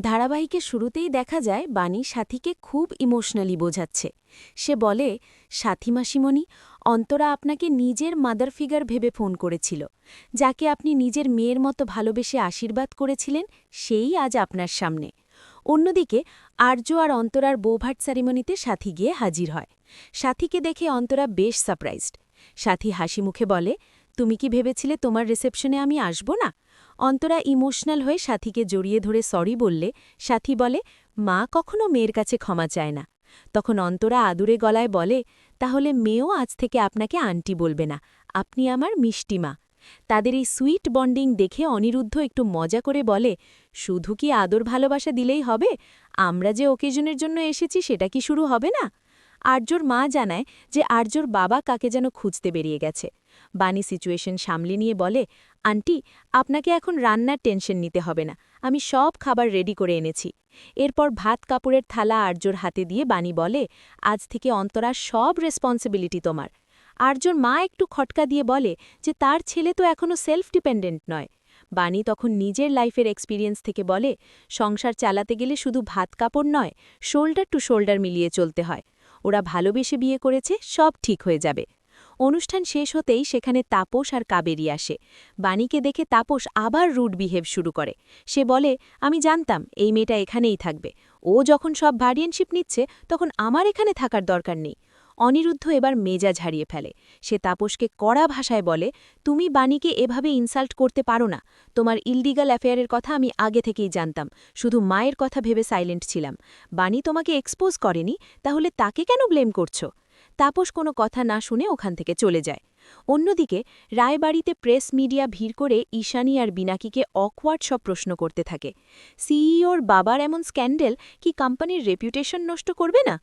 ধারাবাহিকে শুরুতেই দেখা যায় বাণী সাথীকে খুব ইমোশনালি বোঝাচ্ছে। সে বলে, সাথী মাসিমণি, অন্তরা আপনাকে নিজের মাদার ফিগার ভেবে ফোন করেছিল। যাকে আপনি নিজের মেয়ের মতো ভালোবেসে আশীর্বাদ করেছিলেন, সেই আজ আপনার সামনে। অন্যদিকে, আর্য আর অন্তরার বৌভাট সেরিমনিতে সাথী গিয়ে হাজির হয়। সাথীকে দেখে অন্তরা বেশ সারপ্রাইজড সাথী হাসি মুখে বলে তুমি কি ভেবেছিলে তোমার রিসেপশনে আমি আসব না? অন্তরা ইমোশনাল হয়ে সাথীকে জড়িয়ে ধরে সরি বললে, সাথী বলে, মা কখনো মেয়ের কাছে ক্ষমা চায় না। তখন অন্তরা আদুরে গলায় বলে, তাহলে মেয়েও আজ থেকে আপনাকে আন্টি বলবে না। আপনি আমার মিষ্টি মা। তাদের এই সুইট বন্ডিং দেখে অনিরুদ্ধ একটু মজা করে বলে, শুধু কি আদর ভালোবাসা দিলেই হবে? আমরা যে ওকেজনের জন্য এসেছি সেটা কি শুরু হবে না? আর্যর মা জানায় যে আর্যর বাবা কাকে যেন খুঁজতে বেরিয়ে গেছে। বাণী সিচুয়েশন সামলে নিয়ে বলে, আন্টি, আপনাকে এখন রান্নার টেনশন নিতে হবে না, আমি সব খাবার রেডি করে এনেছি। এরপর ভাত কাপড়ের থালা আর্যর হাতে দিয়ে বাণী বলে, আজ থেকে অন্তরার সব রেসপন্সিবিলিটি তোমার। আর্যর মা একটু খটকা দিয়ে বলে যে, তার ছেলে তো এখনও সেলফ ডিপেন্ডেন্ট নয়। বাণী তখন নিজের লাইফের এক্সপিরিয়েন্স থেকে বলে, সংসার চালাতে গেলে শুধু ভাত কাপড় নয় শোল্ডার টু শোল্ডার মিলিয়ে চলতে হয়। ওরা ভালোবেসে বিয়ে করেছে, সব ঠিক হয়ে যাবে। অনুষ্ঠান শেষ হতেই সেখানে তাপস আর কাবেরি আসে। বাণীকে দেখে তাপস আবার রুড বিহেভ শুরু করে। সে বলে, আমি জানতাম, এই মেয়েটা এখানেই থাকবে। ও যখন সব ভার্ডিয়ানশিপ নিচ্ছে, তখন আমার এখানে থাকার দরকার নেই অনিরুদ্ধ এবার মেজাজ হারিয়ে ফেলে। সে তাপসকে কড়া ভাষায় বলে, তুমি বাণীকে এভাবে ইনসাল্ট করতে পারো না। তোমার ইললিগাল অ্যাফেয়ারের কথা আমি আগে থেকেই জানতাম। শুধু মায়ের কথা ভেবে সাইলেন্ট ছিলাম। বাণী তোমাকে এক্সপোজ করেনি, তাহলে তাকে কেন ব্লেম করছ? তাপস কোনো কথা না শুনে ওখান থেকে চলে যায়। অন্যদিকে, রায়বাড়িতে প্রেস মিডিয়া ভিড় করে ঈশানী আর বিনাকিকে অকওয়ার্ড সব প্রশ্ন করতে থাকে। সিইওর বাবার এমন স্ক্যান্ডেল কি কোম্পানির রেপুটেশন নষ্ট করবে না?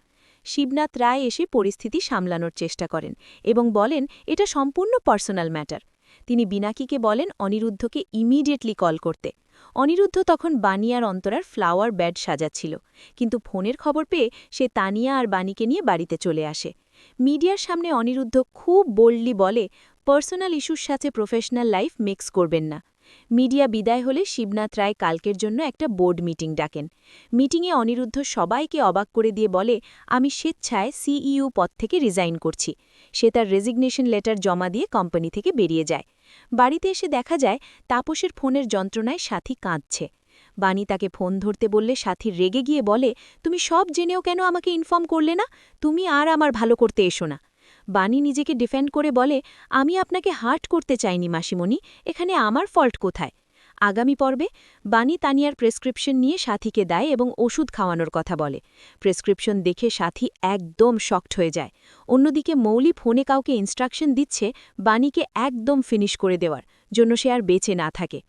শিবনাথ রায় এসে পরিস্থিতি সামলানোর চেষ্টা করেন এবং বলেন, এটা সম্পূর্ণ পার্সোনাল ম্যাটার তিনি বিনাকিকে বলেন অনিরুদ্ধকে ইমিডিয়েটলি কল করতে। অনিরুদ্ধ তখন বানিয়ার অন্তরার ফ্লাওয়ার ব্যাড সাজাচ্ছিল, কিন্তু ফোনের খবর পেয়ে সে তানিয়া আর বাণীকে নিয়ে বাড়িতে চলে আসে। মিডিয়ার সামনে অনিরুদ্ধ খুব বোল্ডলি বলে পার্সোনাল ইস্যুর সাথে প্রফেশনাল লাইফ মিক্স করবেন না। মিডিয়া বিদায় হলে শিবনাথ রায় কালকের জন্য একটা বোর্ড মিটিং ডাকেন। মিটিংয়ে অনিরুদ্ধ সবাইকে অবাক করে দিয়ে বলে, আমি স্বেচ্ছায় সিইও পদ থেকে রিজাইন করছি। সে তার রেজিগনেশন লেটার জমা দিয়ে কোম্পানি থেকে বেরিয়ে যায়। বাড়িতে এসে দেখা যায়, তাপসের ফোনের যন্ত্রণায় সাথী কাঁদছে। বাণী তাকে ফোন ধরতে বললে, সাথী রেগে গিয়ে বলে, তুমি সব জেনেও কেন আমাকে ইনফর্ম করলে না? তুমি আর আমার ভালো করতে এসো না। বাণী নিজেকে ডিফেন্ড করে বলে, আমি আপনাকে হার্ট করতে চাইনি, মাসিমণি। এখানে আমার ফল্ট কোথায়? আগামী পর্বে বাণী তানিয়ার প্রেসক্রিপশন নিয়ে সাথীকে দেয় এবং ওষুধ খাওয়ানোর কথা বলে। প্রেসক্রিপশন দেখে সাথী একদম শক্ট হয়ে যায়। অন্যদিকে মৌলি ফোনে কাউকে ইনস্ট্রাকশন দিচ্ছে বাণীকে একদম ফিনিশ করে দেওয়ার, জন্য সে আর বেঁচে না থাকে।